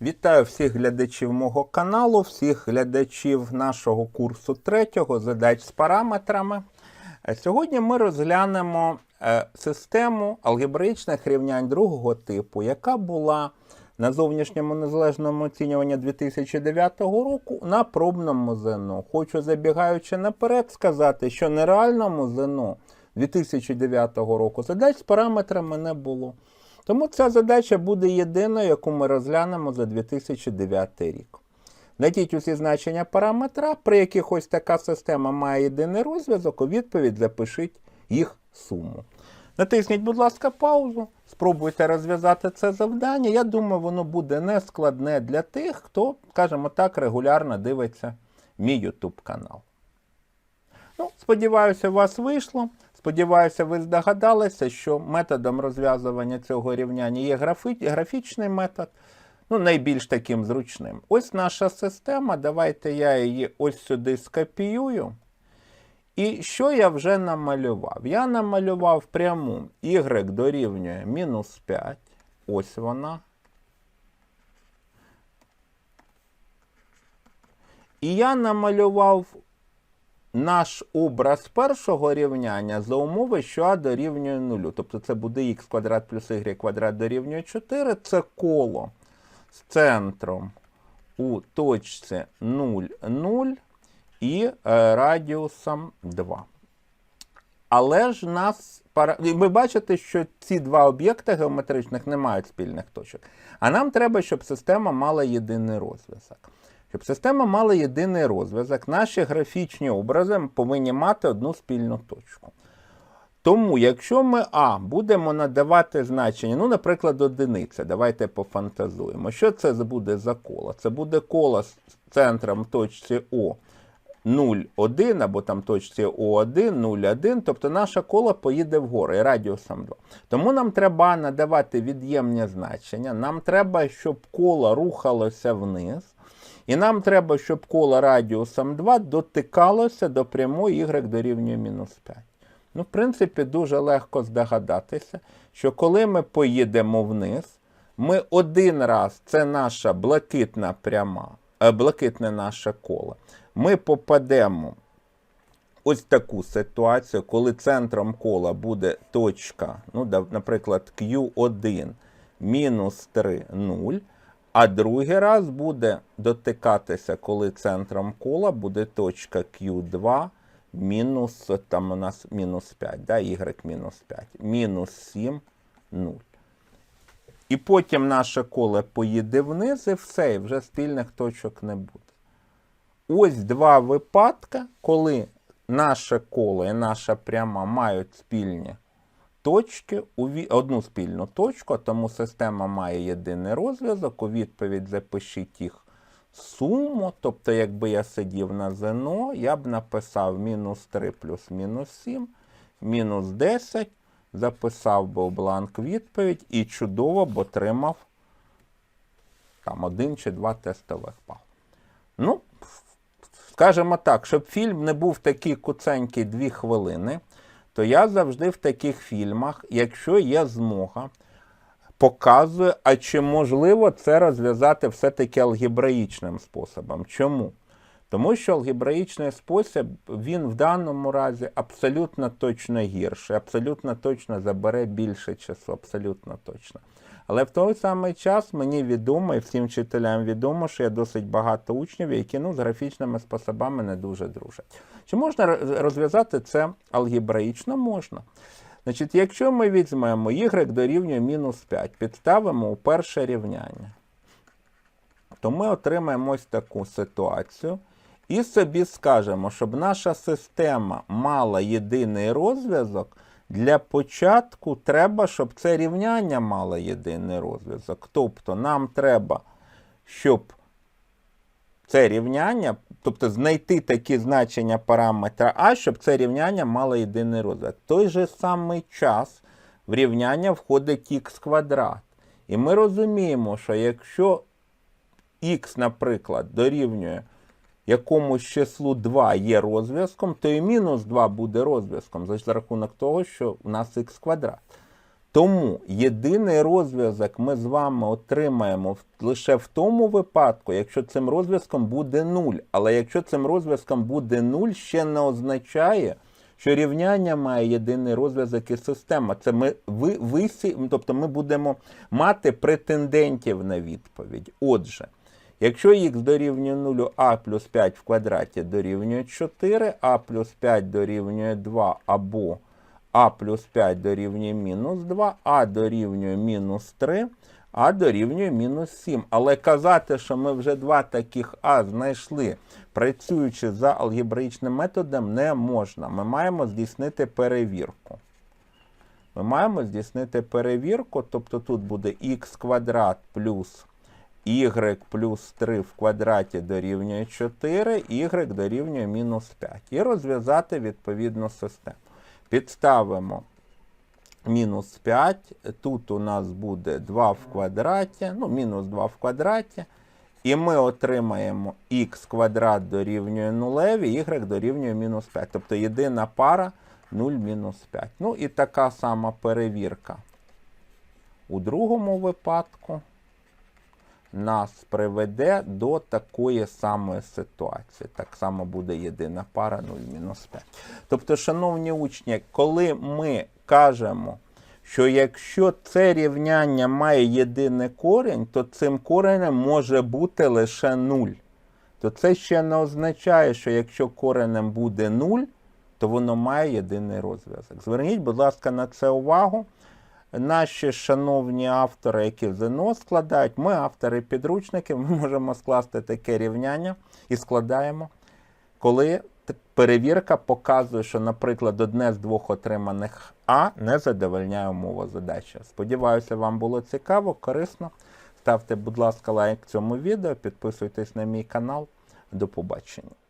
Вітаю всіх глядачів мого каналу, всіх глядачів нашого курсу третього задач з параметрами. Е, Сьогодні ми розглянемо е, систему алгебраїчних рівнянь другого типу, яка була на зовнішньому незалежному оцінюванні 2009 року на пробному ЗНО. Хочу забігаючи наперед сказати, що на реальному ЗНО 2009 року задач з параметрами не було. Тому ця задача буде єдиною, яку ми розглянемо за 2009 рік. Знайдіть усі значення параметра, при яких ось така система має єдиний розв'язок, у відповідь запишіть їх суму. Натисніть, будь ласка, паузу, спробуйте розв'язати це завдання. Я думаю, воно буде нескладне для тих, хто, скажімо так, регулярно дивиться мій YouTube канал. Ну, сподіваюся, у вас вийшло. Сподіваюся, ви здогадалися, що методом розв'язування цього рівняння є графічний метод, ну, найбільш таким зручним. Ось наша система. Давайте я її ось сюди скопіюю. І що я вже намалював? Я намалював пряму y дорівнює мінус 5. Ось вона. І я намалював наш образ першого рівняння за умови, що а дорівнює нулю. Тобто це буде х квадрат плюс y квадрат дорівнює 4. Це коло з центром у точці 0, 0 і е, радіусом 2. Але ж нас ви бачите, що ці два об'єкти геометричних не мають спільних точок. А нам треба, щоб система мала єдиний розв'язок. Щоб система мала єдиний розв'язок, наші графічні образи повинні мати одну спільну точку. Тому, якщо ми А будемо надавати значення, ну, наприклад, одиниця, давайте пофантазуємо. Що це буде за коло? Це буде коло з центром точці О 0,1 або там точці О1, 0,1, тобто наше коло поїде вгору і радіусом 2. Тому нам треба надавати від'ємні значення, нам треба, щоб коло рухалося вниз. І нам треба, щоб коло радіусом 2 дотикалося до прямої y дорівнює мінус 5. Ну, в принципі, дуже легко здогадатися, що коли ми поїдемо вниз, ми один раз, це наша блакитна пряма, е, блакитне наше коло, ми попадемо ось таку ситуацію, коли центром кола буде точка, ну, наприклад, Q1 мінус 3, 0, а другий раз буде дотикатися, коли центром кола буде точка Q2 мінус, там у нас мінус 5, да, y мінус 5, мінус 7, 0. І потім наше коло поїде вниз і все, і вже спільних точок не буде. Ось два випадки, коли наше коло і наша пряма мають спільні точки, у одну спільну точку, тому система має єдиний розв'язок. У відповідь запишіть їх суму. Тобто, якби я сидів на ЗНО, я б написав мінус 3 плюс мінус 7, мінус 10, записав би у бланк відповідь і чудово б отримав там один чи два тестових бали. Ну, скажімо так, щоб фільм не був такий куценький дві хвилини, то я завжди в таких фільмах, якщо є змога, показую, а чи можливо це розв'язати все-таки алгебраїчним способом. Чому? Тому що алгебраїчний спосіб, він в даному разі абсолютно точно гірший, абсолютно точно забере більше часу, абсолютно точно. Але в той самий час мені відомо і всім вчителям відомо, що є досить багато учнів, які ну, з графічними способами не дуже дружать. Чи можна розв'язати це алгебраїчно? Можна. Значить, якщо ми візьмемо y дорівнює мінус 5, підставимо у перше рівняння, то ми отримаємо ось таку ситуацію і собі скажемо, щоб наша система мала єдиний розв'язок, для початку треба, щоб це рівняння мало єдиний розв'язок. Тобто нам треба, щоб це рівняння, тобто знайти такі значення параметра А, щоб це рівняння мало єдиний розв'язок. Той же самий час в рівняння входить х квадрат. І ми розуміємо, що якщо х, наприклад, дорівнює якомусь числу 2 є розв'язком, то і мінус 2 буде розв'язком за рахунок того, що у нас х квадрат. Тому єдиний розв'язок ми з вами отримаємо лише в тому випадку, якщо цим розв'язком буде 0. Але якщо цим розв'язком буде 0, ще не означає, що рівняння має єдиний розв'язок і система. Це ми ви, висі, тобто ми будемо мати претендентів на відповідь. Отже, якщо х дорівнює 0, а плюс 5 в квадраті дорівнює 4, а плюс 5 дорівнює 2 або а плюс 5 дорівнює мінус 2, а дорівнює мінус 3, а дорівнює мінус 7. Але казати, що ми вже два таких а знайшли, працюючи за алгебраїчним методом, не можна. Ми маємо здійснити перевірку. Ми маємо здійснити перевірку, тобто тут буде х квадрат плюс y плюс 3 в квадраті дорівнює 4, y дорівнює мінус 5. І розв'язати відповідну систему. Підставимо мінус 5, тут у нас буде 2 в квадраті, ну, мінус 2 в квадраті. І ми отримаємо х квадрат дорівнює 0, y дорівнює мінус 5. Тобто єдина пара 0 мінус 5. Ну і така сама перевірка. У другому випадку нас приведе до такої самої ситуації. Так само буде єдина пара 0 мінус 5. Тобто, шановні учні, коли ми кажемо, що якщо це рівняння має єдиний корінь, то цим коренем може бути лише 0. То це ще не означає, що якщо коренем буде 0, то воно має єдиний розв'язок. Зверніть, будь ласка, на це увагу. Наші шановні автори, які ЗНО складають, ми автори підручників, ми можемо скласти таке рівняння і складаємо, коли перевірка показує, що, наприклад, одне з двох отриманих А не задовольняє умову задачі. Сподіваюся, вам було цікаво, корисно. Ставте, будь ласка, лайк цьому відео, підписуйтесь на мій канал. До побачення.